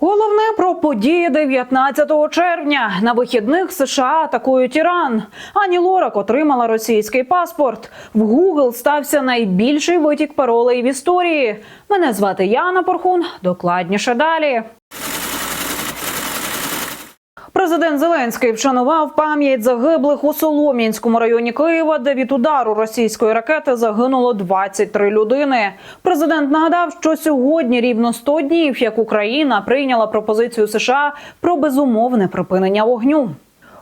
Головне про події 19 червня. На вихідних США атакують Іран. Ані Лорак отримала російський паспорт. В Google стався найбільший витік паролей в історії. Мене звати Яна Порхун. Докладніше далі. Президент Зеленський вшанував пам'ять загиблих у Солом'янському районі Києва, де від удару російської ракети загинуло 23 людини. Президент нагадав, що сьогодні рівно 100 днів, як Україна прийняла пропозицію США про безумовне припинення вогню.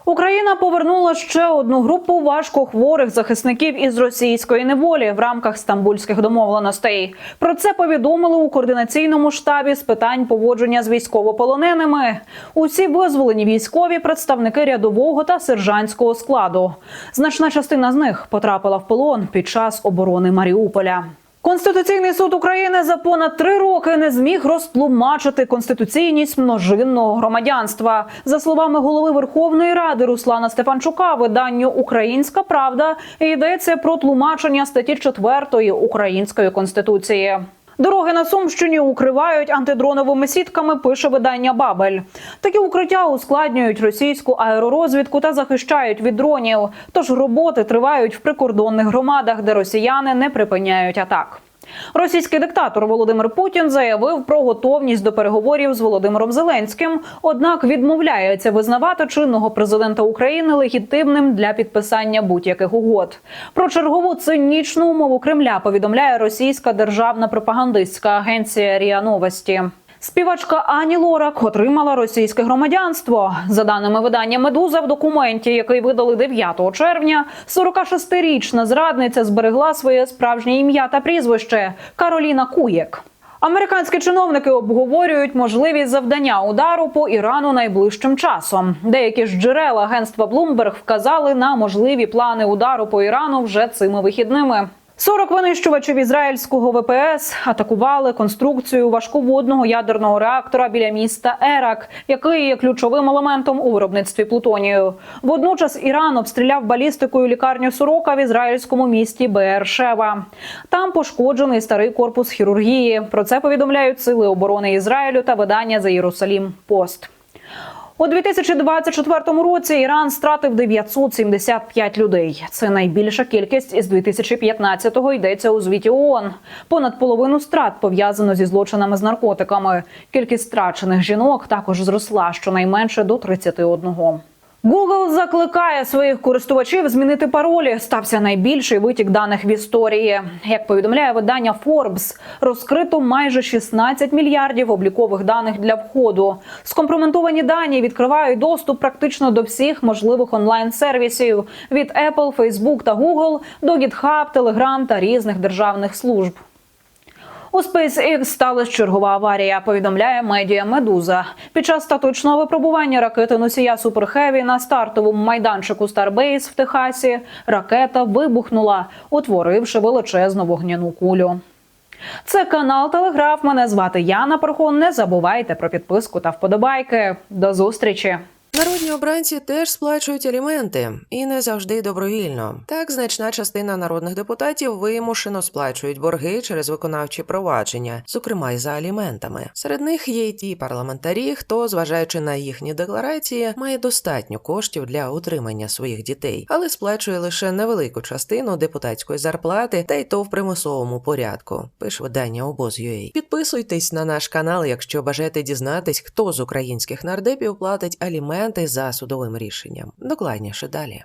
Україна повернула ще одну групу важкохворих захисників із російської неволі в рамках стамбульських домовленостей. Про це повідомили у координаційному штабі з питань поводження з військовополоненими. Усі визволені військові представники рядового та сержантського складу. Значна частина з них потрапила в полон під час оборони Маріуполя. Конституційний суд України за понад три роки не зміг розтлумачити конституційність множинного громадянства. За словами голови Верховної Ради Руслана Стефанчука, виданню Українська Правда йдеться про тлумачення статті 4 Української конституції. Дороги на Сумщині укривають антидроновими сітками. Пише видання Бабель. Такі укриття ускладнюють російську аеророзвідку та захищають від дронів. Тож роботи тривають в прикордонних громадах, де росіяни не припиняють атак. Російський диктатор Володимир Путін заявив про готовність до переговорів з Володимиром Зеленським, однак відмовляється визнавати чинного президента України легітимним для підписання будь-яких угод. Про чергову цинічну умову Кремля повідомляє російська державна пропагандистська агенція РІА Новості. Співачка Ані Лорак отримала російське громадянство. За даними видання Медуза, в документі, який видали 9 червня, 46-річна зрадниця зберегла своє справжнє ім'я та прізвище Кароліна Куєк. Американські чиновники обговорюють можливість завдання удару по Ірану найближчим часом. Деякі ж джерела агентства Bloomberg вказали на можливі плани удару по Ірану вже цими вихідними. 40 винищувачів ізраїльського ВПС атакували конструкцію важководного ядерного реактора біля міста Ерак, який є ключовим елементом у виробництві плутонію. Водночас Іран обстріляв балістикою лікарню Сорока в ізраїльському місті Беер-Шева. Там пошкоджений старий корпус хірургії. Про це повідомляють сили оборони Ізраїлю та видання за Єрусалім Пост. У 2024 році Іран стратив 975 людей. Це найбільша кількість із 2015-го йдеться у звіті ООН. Понад половину страт пов'язано зі злочинами з наркотиками. Кількість страчених жінок також зросла щонайменше до 31. Google закликає своїх користувачів змінити паролі. Стався найбільший витік даних в історії. Як повідомляє видання Forbes, розкрито майже 16 мільярдів облікових даних для входу. Скомпроментовані дані відкривають доступ практично до всіх можливих онлайн-сервісів від Apple, Facebook та Google до GitHub, Telegram та різних державних служб. У SpaceX сталася чергова аварія. Повідомляє медіа Медуза. Під час статичного випробування ракети носія Heavy на стартовому майданчику Starbase в Техасі ракета вибухнула, утворивши величезну вогняну кулю. Це канал Телеграф. Мене звати Яна Пархон. Не забувайте про підписку та вподобайки. До зустрічі. Народні обранці теж сплачують аліменти і не завжди добровільно. Так, значна частина народних депутатів вимушено сплачують борги через виконавчі провадження, зокрема й за аліментами. Серед них є й ті парламентарі, хто, зважаючи на їхні декларації, має достатньо коштів для утримання своїх дітей, але сплачує лише невелику частину депутатської зарплати, та й то в примусовому порядку. Пише видання обоз.ua. Підписуйтесь на наш канал, якщо бажаєте дізнатись, хто з українських нардепів платить аліменти за судовим рішенням. Докладніше далі.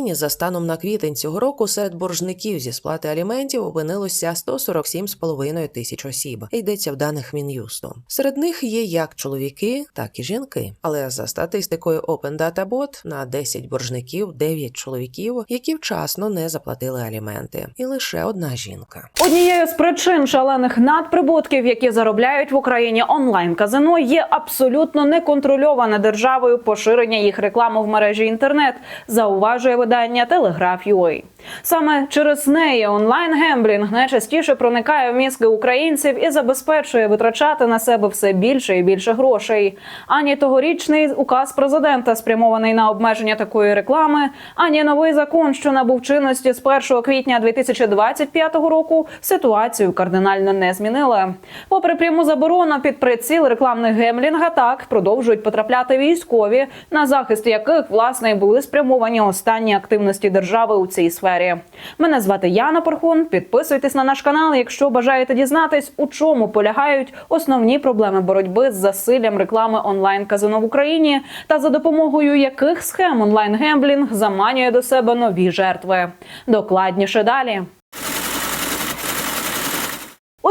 за станом на квітень цього року серед боржників зі сплати аліментів опинилося 147,5 тисяч осіб. Йдеться в даних Мін'юсту. Серед них є як чоловіки, так і жінки. Але за статистикою Open Data Bot на 10 боржників 9 чоловіків, які вчасно не заплатили аліменти, і лише одна жінка. Однією з причин шалених надприбутків, які заробляють в Україні онлайн казино, є абсолютно неконтрольоване державою поширення їх реклами в мережі інтернет, зауважує видання Телеграф.ua. Саме через неї онлайн гемблінг найчастіше проникає в мізки українців і забезпечує витрачати на себе все більше і більше грошей. Ані тогорічний указ президента спрямований на обмеження такої реклами, ані новий закон, що набув чинності з 1 квітня 2025 року, ситуацію кардинально не змінили. Попри пряму заборону під приціл рекламних гемблінга, так продовжують потрапляти військові, на захист яких власне були спрямовані останні активності держави у цій сфері. Мене звати Яна Пархун. Підписуйтесь на наш канал, якщо бажаєте дізнатись, у чому полягають основні проблеми боротьби з засиллям реклами онлайн казино в Україні та за допомогою яких схем онлайн гемблінг заманює до себе нові жертви. Докладніше далі.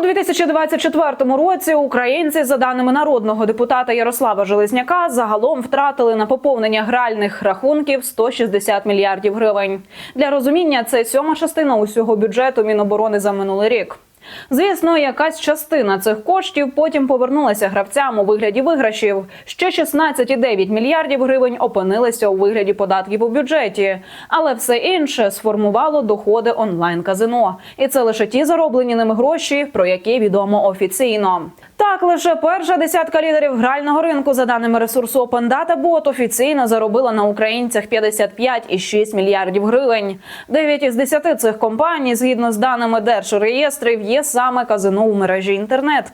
У 2024 році українці, за даними народного депутата Ярослава Железняка, загалом втратили на поповнення гральних рахунків 160 мільярдів гривень. Для розуміння це сьома частина усього бюджету Міноборони за минулий рік. Звісно, якась частина цих коштів потім повернулася гравцям у вигляді виграшів. Ще 16,9 мільярдів гривень опинилися у вигляді податків у бюджеті, але все інше сформувало доходи онлайн казино, і це лише ті зароблені ними гроші, про які відомо офіційно. Так, лише перша десятка лідерів грального ринку, за даними ресурсу Open Bot, офіційно заробила на українцях 55,6 мільярдів гривень. Дев'ять із десяти цих компаній, згідно з даними держреєстрів, є саме казино у мережі інтернет.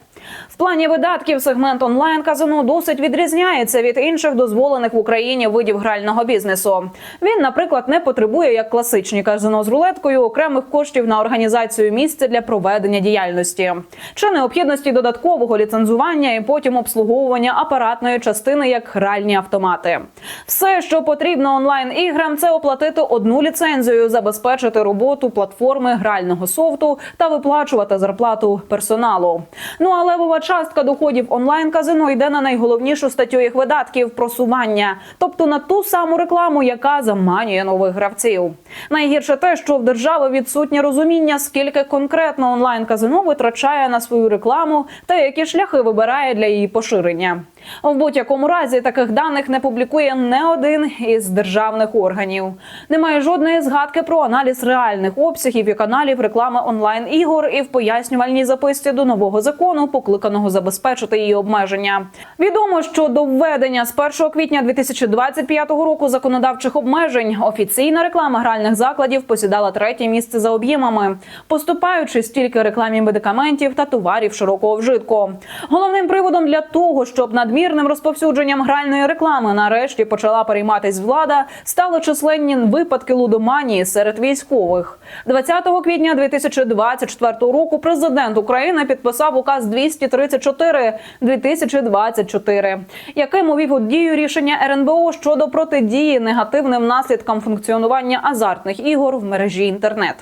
В плані видатків сегмент онлайн казино досить відрізняється від інших дозволених в Україні видів грального бізнесу. Він, наприклад, не потребує як класичні казино з рулеткою окремих коштів на організацію місця для проведення діяльності чи необхідності додаткового ліцензування і потім обслуговування апаратної частини як гральні автомати. Все, що потрібно онлайн іграм, це оплатити одну ліцензію, забезпечити роботу платформи грального софту та виплачувати зарплату персоналу. Ну але Левова частка доходів онлайн казино йде на найголовнішу статтю їх видатків просування, тобто на ту саму рекламу, яка заманює нових гравців. Найгірше те, що в держави відсутнє розуміння, скільки конкретно онлайн казино витрачає на свою рекламу та які шляхи вибирає для її поширення. В будь-якому разі таких даних не публікує не один із державних органів. Немає жодної згадки про аналіз реальних обсягів і каналів реклами онлайн ігор і в пояснювальній записці до нового закону, покликаного забезпечити її обмеження. Відомо, що до введення з 1 квітня 2025 року законодавчих обмежень офіційна реклама гральних закладів посідала третє місце за об'ємами, поступаючись тільки рекламі медикаментів та товарів широкого вжитку. Головним приводом для того, щоб надмірним розповсюдженням гральної реклами нарешті почала перейматись влада, стали численні випадки лудоманії серед військових. 20 квітня 2024 року президент України підписав указ 234 2024, яким увів у дію рішення РНБО щодо протидії негативним наслідкам функціонування азартних ігор в мережі інтернет.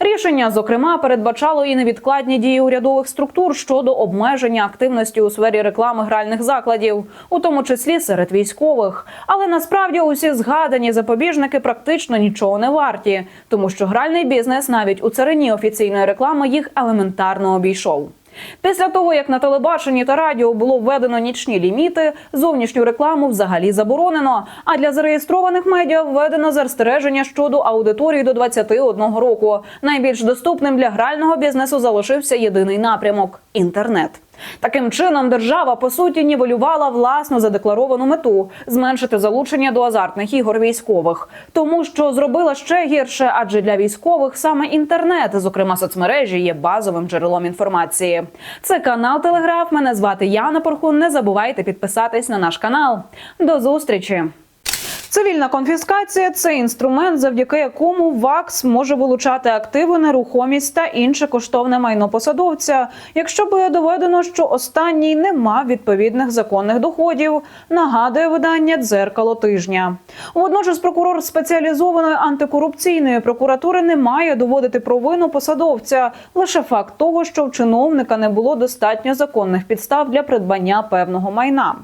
Рішення, зокрема, передбачало і невідкладні дії урядових структур щодо обмеження активності у сфері реклами гральних закладів, у тому числі серед військових. Але насправді усі згадані запобіжники практично нічого не варті, тому що гральний бізнес навіть у царині офіційної реклами їх елементарно обійшов. Після того, як на телебаченні та радіо було введено нічні ліміти, зовнішню рекламу взагалі заборонено. А для зареєстрованих медіа введено застереження щодо аудиторії до 21 року. Найбільш доступним для грального бізнесу залишився єдиний напрямок інтернет. Таким чином, держава по суті нівелювала власну задекларовану мету зменшити залучення до азартних ігор військових, тому що зробила ще гірше, адже для військових саме інтернет, зокрема соцмережі, є базовим джерелом інформації. Це канал Телеграф. Мене звати Яна Порхун. Не забувайте підписатись на наш канал. До зустрічі. Цивільна конфіскація це інструмент, завдяки якому ВАКС може вилучати активи, нерухомість та інше коштовне майно посадовця, якщо буде доведено, що останній не мав відповідних законних доходів. Нагадує видання дзеркало тижня. Водночас прокурор спеціалізованої антикорупційної прокуратури не має доводити провину посадовця лише факт того, що в чиновника не було достатньо законних підстав для придбання певного майна.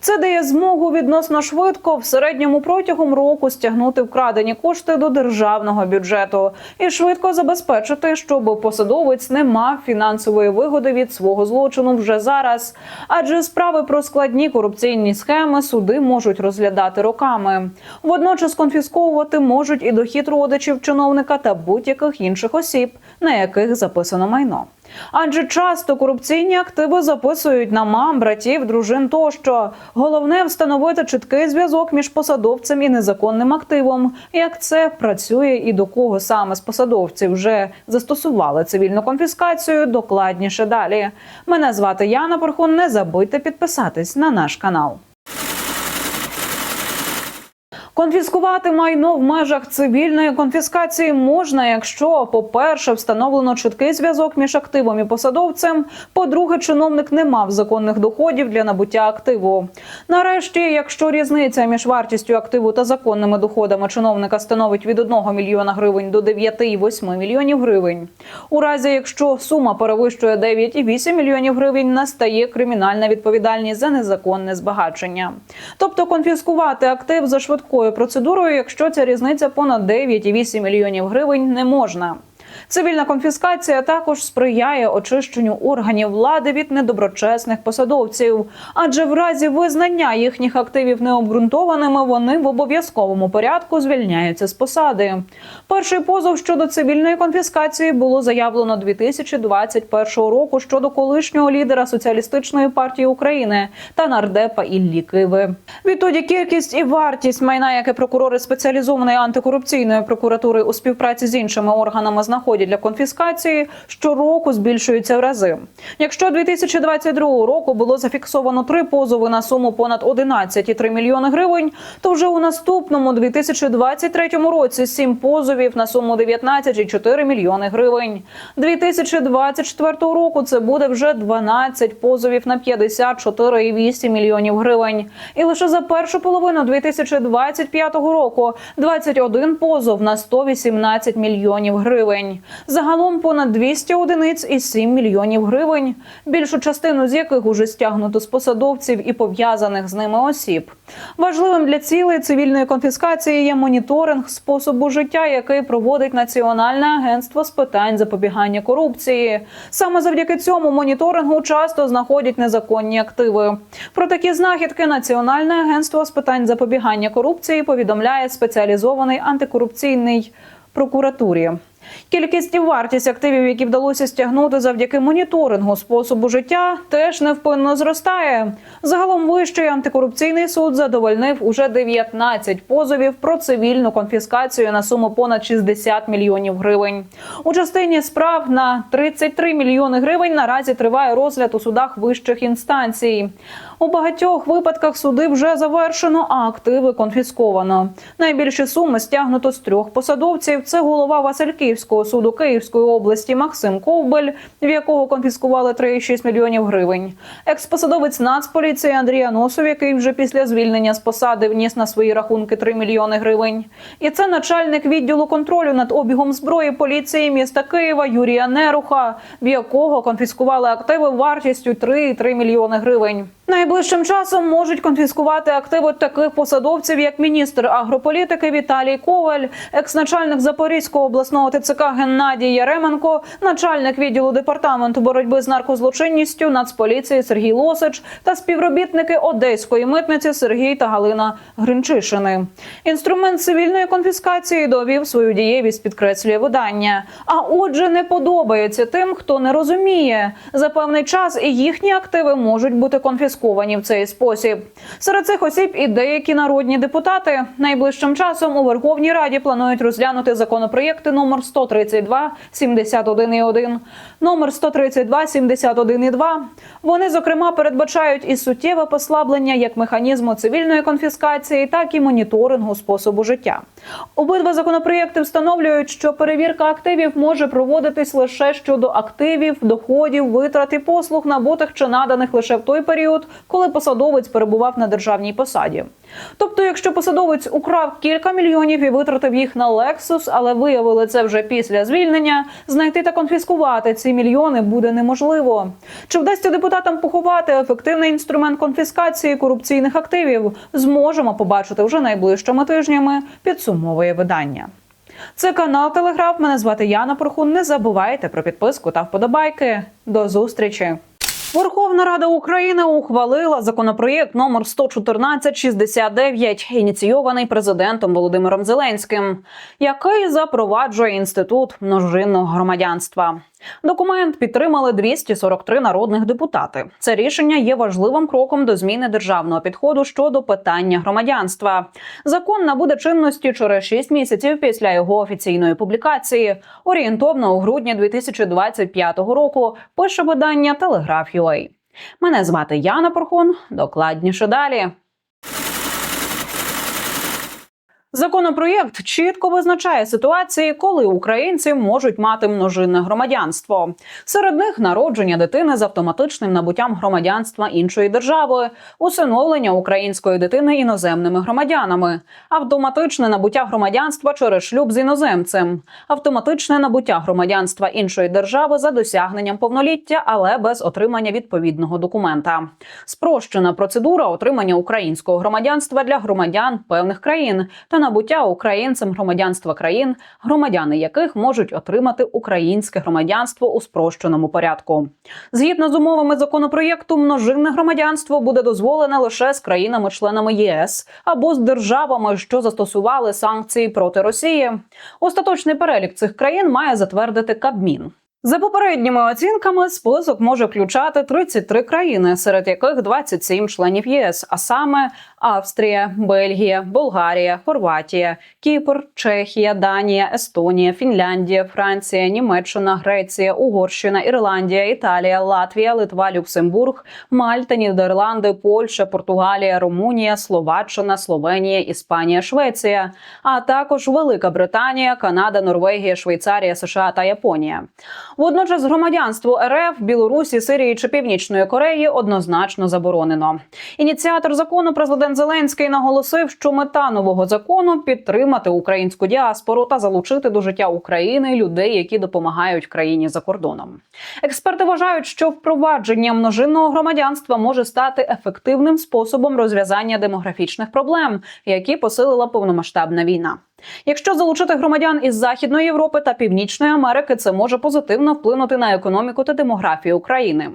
Це дає змогу відносно швидко в середньому протягом року стягнути вкрадені кошти до державного бюджету і швидко забезпечити, щоб посадовець не мав фінансової вигоди від свого злочину вже зараз. Адже справи про складні корупційні схеми суди можуть розглядати роками. Водночас конфісковувати можуть і дохід родичів чиновника та будь-яких інших осіб, на яких записано майно. Адже часто корупційні активи записують на мам, братів, дружин тощо. Головне встановити чіткий зв'язок між посадовцем і незаконним активом. Як це працює і до кого саме з посадовців вже застосували цивільну конфіскацію, докладніше далі. Мене звати Яна Порхун. Не забудьте підписатись на наш канал. Конфіскувати майно в межах цивільної конфіскації можна, якщо, по-перше, встановлено чіткий зв'язок між активом і посадовцем. По-друге, чиновник не мав законних доходів для набуття активу. Нарешті, якщо різниця між вартістю активу та законними доходами чиновника становить від 1 мільйона гривень до 9,8 мільйонів гривень. У разі, якщо сума перевищує 9,8 мільйонів гривень, настає кримінальна відповідальність за незаконне збагачення. Тобто конфіскувати актив за швидкою процедурою, якщо ця різниця понад 9,8 мільйонів гривень, не можна. Цивільна конфіскація також сприяє очищенню органів влади від недоброчесних посадовців, адже в разі визнання їхніх активів необґрунтованими вони в обов'язковому порядку звільняються з посади. Перший позов щодо цивільної конфіскації було заявлено 2021 року щодо колишнього лідера соціалістичної партії України та нардепа Іллі Киви. Відтоді кількість і вартість майна, яке прокурори спеціалізованої антикорупційної прокуратури у співпраці з іншими органами знаходять для конфіскації, щороку збільшуються в рази. Якщо 2022 року було зафіксовано три позови на суму понад 11,3 мільйони гривень, то вже у наступному 2023 році сім позовів на суму 19,4 мільйони гривень. 2024 року це буде вже 12 позовів на 54,8 мільйонів гривень. І лише за першу половину 2025 року 21 позов на 118 мільйонів гривень. Загалом понад 200 одиниць і 7 мільйонів гривень, більшу частину з яких уже стягнуто з посадовців і пов'язаних з ними осіб. Важливим для цілей цивільної конфіскації є моніторинг способу життя, який проводить Національне агентство з питань запобігання корупції. Саме завдяки цьому моніторингу часто знаходять незаконні активи. Про такі знахідки Національне агентство з питань запобігання корупції повідомляє спеціалізований антикорупційний прокуратурі. Кількість і вартість активів, які вдалося стягнути завдяки моніторингу способу життя, теж невпинно зростає. Загалом вищий антикорупційний суд задовольнив уже 19 позовів про цивільну конфіскацію на суму понад 60 мільйонів гривень. У частині справ на 33 мільйони гривень наразі триває розгляд у судах вищих інстанцій. У багатьох випадках суди вже завершено, а активи конфісковано. Найбільші суми стягнуто з трьох посадовців. Це голова Васильківського суду Київської області Максим Ковбель, в якого конфіскували 3,6 мільйонів гривень. Експосадовець Нацполіції Андрій Аносов, який вже після звільнення з посади вніс на свої рахунки 3 мільйони гривень. І це начальник відділу контролю над обігом зброї поліції міста Києва Юрія Неруха, в якого конфіскували активи вартістю 3,3 мільйони гривень. Найближчим часом можуть конфіскувати активи таких посадовців, як міністр агрополітики Віталій Коваль, екс-начальник Запорізького обласного ТЦК Геннадій Яременко, начальник відділу департаменту боротьби з наркозлочинністю Нацполіції Сергій Лосич та співробітники Одеської митниці Сергій та Галина Гринчишини. Інструмент цивільної конфіскації довів свою дієвість, підкреслює видання. А отже, не подобається тим, хто не розуміє. За певний час і їхні активи можуть бути конфісковані в цей спосіб. Серед цих осіб і деякі народні депутати найближчим часом у Верховній Раді планують розглянути законопроєкти номер 132 71,1, номер 132 71,2. Вони зокрема передбачають і суттєве послаблення як механізму цивільної конфіскації, так і моніторингу способу життя. Обидва законопроєкти встановлюють, що перевірка активів може проводитись лише щодо активів, доходів, витрат і послуг, набутих чи наданих лише в той період, коли посадовець перебував на державній посаді. Тобто, якщо посадовець украв кілька мільйонів і витратив їх на Lexus, але виявили це вже після звільнення, знайти та конфіскувати ці мільйони буде неможливо. Чи вдасться депутатам поховати ефективний інструмент конфіскації корупційних активів? Зможемо побачити вже найближчими тижнями. Підсумовує видання. Це канал Телеграф. Мене звати Яна Порхун. Не забувайте про підписку та вподобайки. До зустрічі. Верховна Рада України ухвалила законопроєкт номер 11469, ініційований президентом Володимиром Зеленським, який запроваджує інститут множинного громадянства. Документ підтримали 243 народних депутати. Це рішення є важливим кроком до зміни державного підходу щодо питання громадянства. Закон набуде чинності через 6 місяців після його офіційної публікації, орієнтовно у грудні 2025 року. Пише видання Телеграф.UA. Мене звати Яна Порхон. Докладніше далі. Законопроєкт чітко визначає ситуації, коли українці можуть мати множинне громадянство. Серед них народження дитини з автоматичним набуттям громадянства іншої держави, усиновлення української дитини іноземними громадянами, автоматичне набуття громадянства через шлюб з іноземцем, автоматичне набуття громадянства іншої держави за досягненням повноліття, але без отримання відповідного документа. Спрощена процедура отримання українського громадянства для громадян певних країн та набуття українцем громадянства країн, громадяни яких можуть отримати українське громадянство у спрощеному порядку. Згідно з умовами законопроєкту, множинне громадянство буде дозволене лише з країнами-членами ЄС або з державами, що застосували санкції проти Росії. Остаточний перелік цих країн має затвердити Кабмін. За попередніми оцінками, список може включати 33 країни, серед яких 27 членів ЄС, а саме Австрія, Бельгія, Болгарія, Хорватія, Кіпр, Чехія, Данія, Естонія, Фінляндія, Франція, Німеччина, Греція, Угорщина, Ірландія, Італія, Латвія, Литва, Люксембург, Мальта, Нідерланди, Польща, Португалія, Румунія, Словаччина, Словенія, Іспанія, Швеція, а також Велика Британія, Канада, Норвегія, Швейцарія, США та Японія. Водночас громадянство РФ, Білорусі, Сирії чи Північної Кореї однозначно заборонено. Ініціатор закону президент Зеленський наголосив, що мета нового закону підтримати українську діаспору та залучити до життя України людей, які допомагають країні за кордоном. Експерти вважають, що впровадження множинного громадянства може стати ефективним способом розв'язання демографічних проблем, які посилила повномасштабна війна. Якщо залучити громадян із Західної Європи та Північної Америки, це може позитивно вплинути на економіку та демографію України.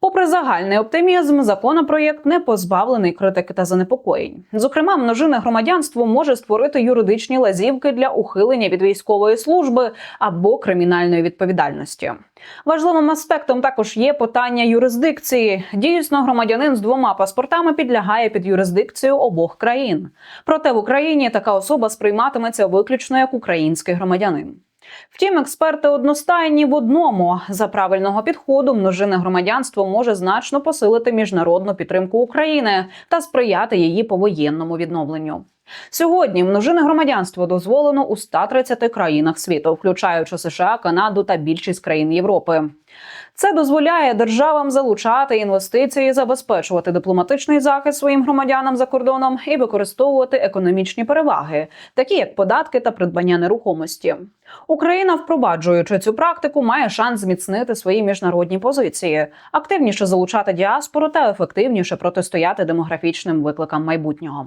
Попри загальний оптимізм, законопроєкт не позбавлений критики та занепокоєнь. Зокрема, множинне громадянство може створити юридичні лазівки для ухилення від військової служби або кримінальної відповідальності. Важливим аспектом також є питання юрисдикції. Дійсно, громадянин з двома паспортами підлягає під юрисдикцію обох країн. Проте в Україні така особа сприйматиметься виключно як український громадянин. Втім, експерти одностайні в одному за правильного підходу множине громадянство може значно посилити міжнародну підтримку України та сприяти її повоєнному відновленню. Сьогодні множинне громадянство дозволено у 130 країнах світу, включаючи США, Канаду та більшість країн Європи. Це дозволяє державам залучати інвестиції, забезпечувати дипломатичний захист своїм громадянам за кордоном і використовувати економічні переваги, такі як податки та придбання нерухомості. Україна, впроваджуючи цю практику, має шанс зміцнити свої міжнародні позиції, активніше залучати діаспору та ефективніше протистояти демографічним викликам майбутнього.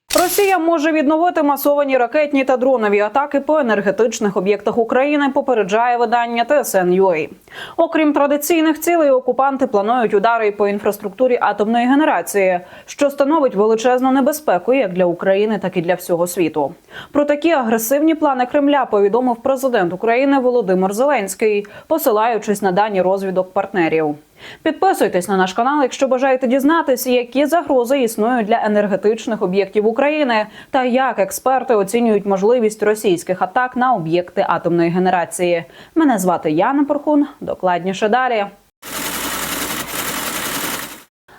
Росія може відновити масовані ракетні та дронові атаки по енергетичних об'єктах України. Попереджає видання TSN.ua. Окрім традиційних цілей, окупанти планують удари по інфраструктурі атомної генерації, що становить величезну небезпеку як для України, так і для всього світу. Про такі агресивні плани Кремля повідомив президент України Володимир Зеленський, посилаючись на дані розвідок партнерів. Підписуйтесь на наш канал, якщо бажаєте дізнатися, які загрози існують для енергетичних об'єктів України та як експерти оцінюють можливість російських атак на об'єкти атомної генерації. Мене звати Яна Порхун. Докладніше далі.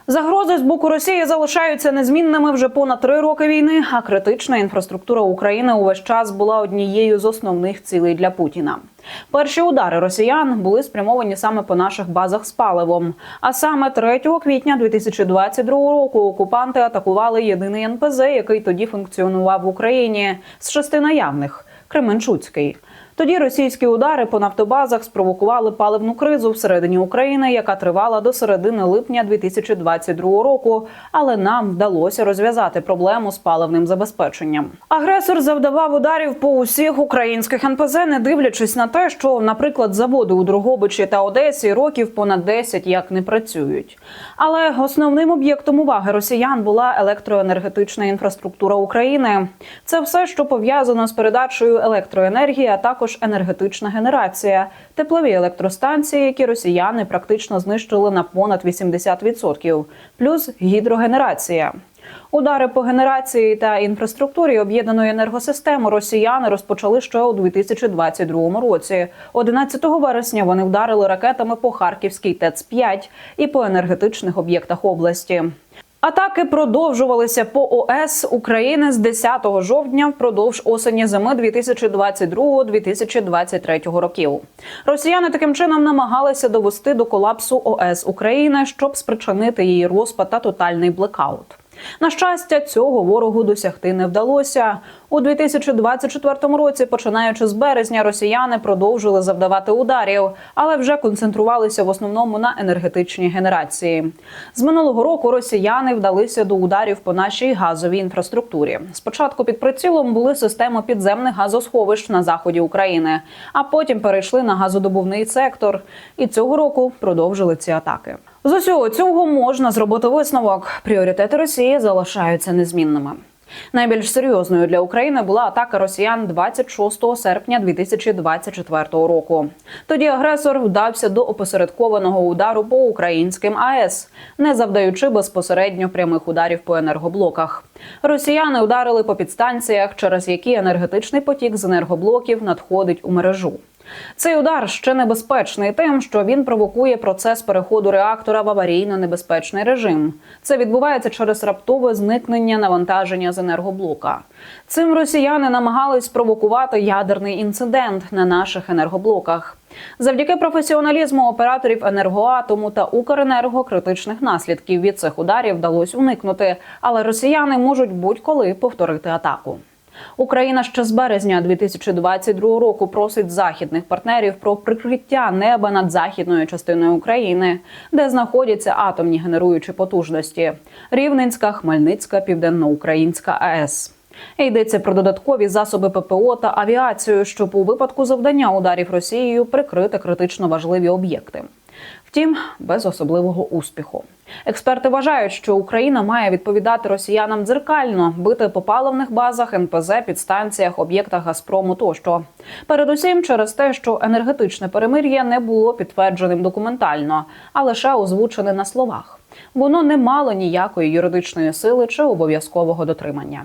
Загрози з боку Росії залишаються незмінними вже понад три роки війни. А критична інфраструктура України увесь час була однією з основних цілей для Путіна. Перші удари росіян були спрямовані саме по наших базах з паливом. А саме 3 квітня 2022 року окупанти атакували єдиний НПЗ, який тоді функціонував в Україні з шести наявних Кременчуцький. Тоді російські удари по нафтобазах спровокували паливну кризу всередині України, яка тривала до середини липня 2022 року. Але нам вдалося розв'язати проблему з паливним забезпеченням. Агресор завдавав ударів по усіх українських НПЗ, не дивлячись на те, що, наприклад, заводи у Дрогобичі та Одесі років понад 10 як не працюють. Але основним об'єктом уваги росіян була електроенергетична інфраструктура України. Це все, що пов'язано з передачею електроенергії, а також енергетична генерація, теплові електростанції, які росіяни практично знищили на понад 80%, плюс гідрогенерація. Удари по генерації та інфраструктурі об'єднаної енергосистеми росіяни розпочали ще у 2022 році. 11 вересня вони вдарили ракетами по Харківській ТЕЦ-5 і по енергетичних об'єктах області. Атаки продовжувалися по ОС України з 10 жовтня впродовж осені зими 2022-2023 років. Росіяни таким чином намагалися довести до колапсу ОС України, щоб спричинити її розпад та тотальний блекаут. На щастя, цього ворогу досягти не вдалося. У 2024 році, починаючи з березня, росіяни продовжили завдавати ударів, але вже концентрувалися в основному на енергетичній генерації. З минулого року росіяни вдалися до ударів по нашій газовій інфраструктурі. Спочатку під прицілом були системи підземних газосховищ на заході України, а потім перейшли на газодобувний сектор. І цього року продовжили ці атаки. З усього цього можна зробити висновок. Пріоритети Росії залишаються незмінними. Найбільш серйозною для України була атака росіян 26 серпня 2024 року. Тоді агресор вдався до опосередкованого удару по українським АЕС, не завдаючи безпосередньо прямих ударів по енергоблоках. Росіяни ударили по підстанціях, через які енергетичний потік з енергоблоків надходить у мережу. Цей удар ще небезпечний тим, що він провокує процес переходу реактора в аварійно небезпечний режим. Це відбувається через раптове зникнення навантаження з енергоблока. Цим росіяни намагались спровокувати ядерний інцидент на наших енергоблоках. Завдяки професіоналізму операторів енергоатому та Укренерго критичних наслідків від цих ударів вдалося уникнути, але росіяни можуть будь-коли повторити атаку. Україна ще з березня 2022 року просить західних партнерів про прикриття неба над західною частиною України, де знаходяться атомні генеруючі потужності: Рівненська, Хмельницька, Південноукраїнська АЕС. Йдеться про додаткові засоби ППО та авіацію, щоб у випадку завдання ударів Росією прикрити критично важливі об'єкти. Втім, без особливого успіху. Експерти вважають, що Україна має відповідати росіянам дзеркально, бити по паливних базах, НПЗ, підстанціях, об'єктах Газпрому тощо. Передусім через те, що енергетичне перемир'я не було підтвердженим документально, а лише озвучене на словах. Воно не мало ніякої юридичної сили чи обов'язкового дотримання.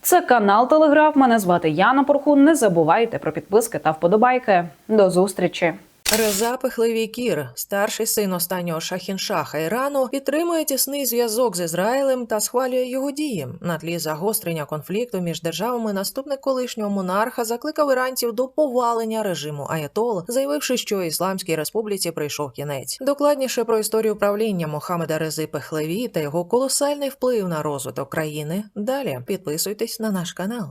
Це канал Телеграф. Мене звати Яна Порхун. Не забувайте про підписки та вподобайки. До зустрічі. Реза Пехлевій-Кір, старший син останнього шахіншаха Ірану, підтримує тісний зв'язок з Ізраїлем та схвалює його дії. На тлі загострення конфлікту між державами наступник колишнього монарха закликав іранців до повалення режиму Аятол, заявивши, що Ісламській республіці прийшов кінець. Докладніше про історію правління Мохамеда Рези Пехлеві та його колосальний вплив на розвиток країни. Далі підписуйтесь на наш канал.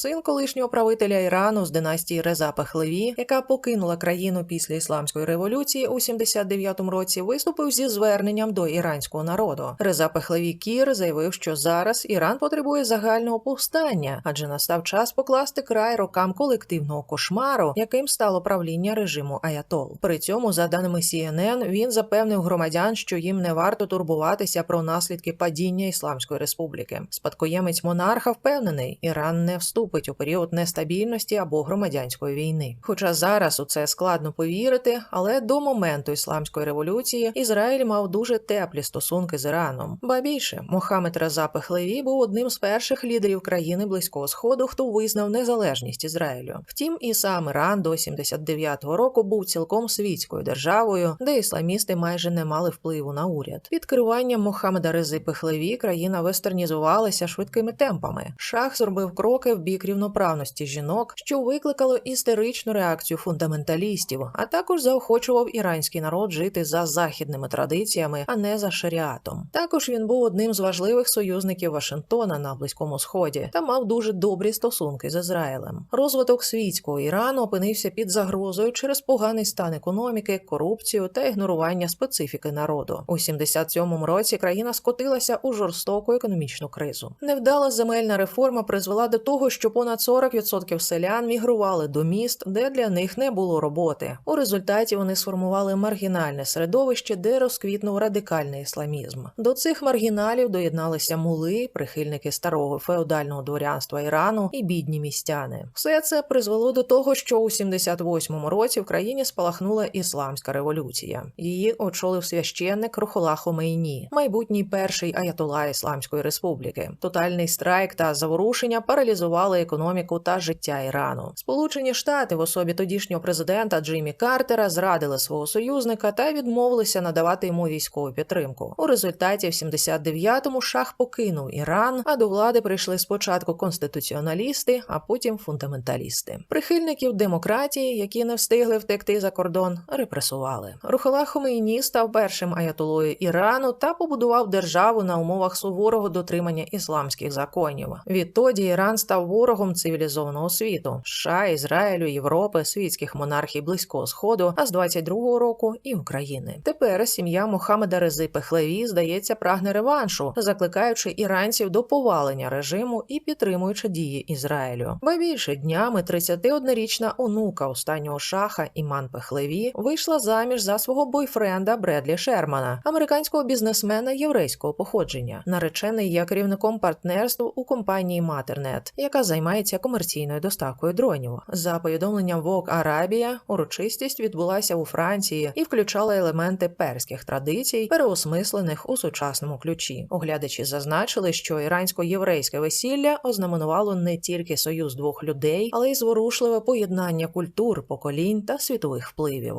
Син колишнього правителя Ірану з династії Реза Пехлеві, яка покинула країну після ісламської революції у 79-му році, виступив зі зверненням до іранського народу. Реза Пехлеві Кір заявив, що зараз Іран потребує загального повстання, адже настав час покласти край рокам колективного кошмару, яким стало правління режиму Аятол. При цьому, за даними CNN, він запевнив громадян, що їм не варто турбуватися про наслідки падіння Ісламської республіки. Спадкоємець монарха впевнений, Іран не вступить у період нестабільності або громадянської війни. Хоча зараз у це складно повірити, але до моменту ісламської революції Ізраїль мав дуже теплі стосунки з Іраном. Ба більше Мохамед Реза Пехлеві був одним з перших лідерів країни близького сходу, хто визнав незалежність Ізраїлю. Втім, і сам Іран до 79-го року був цілком світською державою, де ісламісти майже не мали впливу на уряд. Під керуванням Мохамеда Рези Пехлеві країна вестернізувалася швидкими темпами. Шах зробив кроки в бік рівноправності жінок, що викликало істеричну реакцію фундаменталістів, а також заохочував іранський народ жити за західними традиціями, а не за шаріатом. Також він був одним з важливих союзників Вашингтона на близькому сході та мав дуже добрі стосунки з Ізраїлем. Розвиток світського Ірану опинився під загрозою через поганий стан економіки, корупцію та ігнорування специфіки народу. У 77-му році країна скотилася у жорстоку економічну кризу. Невдала земельна реформа призвела до того, що понад 40% селян мігрували до міст, де для них не було роботи. У результаті вони сформували маргінальне середовище, де розквітнув радикальний ісламізм. До цих маргіналів доєдналися мули, прихильники старого феодального дворянства Ірану і бідні містяни. Все це призвело до того, що у 78-му році в країні спалахнула ісламська революція. Її очолив священник Рухола Хомейні, майбутній перший аятола Ісламської республіки. Тотальний страйк та заворушення паралізували економіку та життя Ірану. Сполучені Штати в особі тодішнього президента Джиммі Картера зрадили свого союзника та відмовилися надавати йому військову підтримку. У результаті в 79-му шах покинув Іран, а до влади прийшли спочатку конституціоналісти, а потім фундаменталісти. Прихильників демократії, які не встигли втекти за кордон, репресували. Рухала Хомейні став першим аятолою Ірану та побудував державу на умовах суворого дотримання ісламських законів. Відтоді Іран став ворогом цивілізованого світу США, Ізраїлю, Європи, світських монархій близького сходу, а з 22-го року і України. Тепер сім'я Мохамеда Рези Пехлеві здається прагне реваншу, закликаючи іранців до повалення режиму і підтримуючи дії Ізраїлю. Ба більше днями 31-річна онука останнього шаха Іман Пехлеві вийшла заміж за свого бойфренда Бредлі Шермана, американського бізнесмена єврейського походження. Наречений є керівником партнерства у компанії Матернет, яка займається комерційною доставкою дронів. За повідомленням Vogue Арабія, урочистість відбулася у Франції і включала елементи перських традицій, переосмислених у сучасному ключі. Оглядачі зазначили, що ірансько-єврейське весілля ознаменувало не тільки союз двох людей, але й зворушливе поєднання культур, поколінь та світових впливів.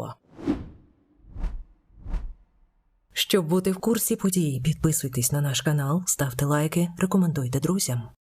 Щоб бути в курсі подій, підписуйтесь на наш канал, ставте лайки, рекомендуйте друзям.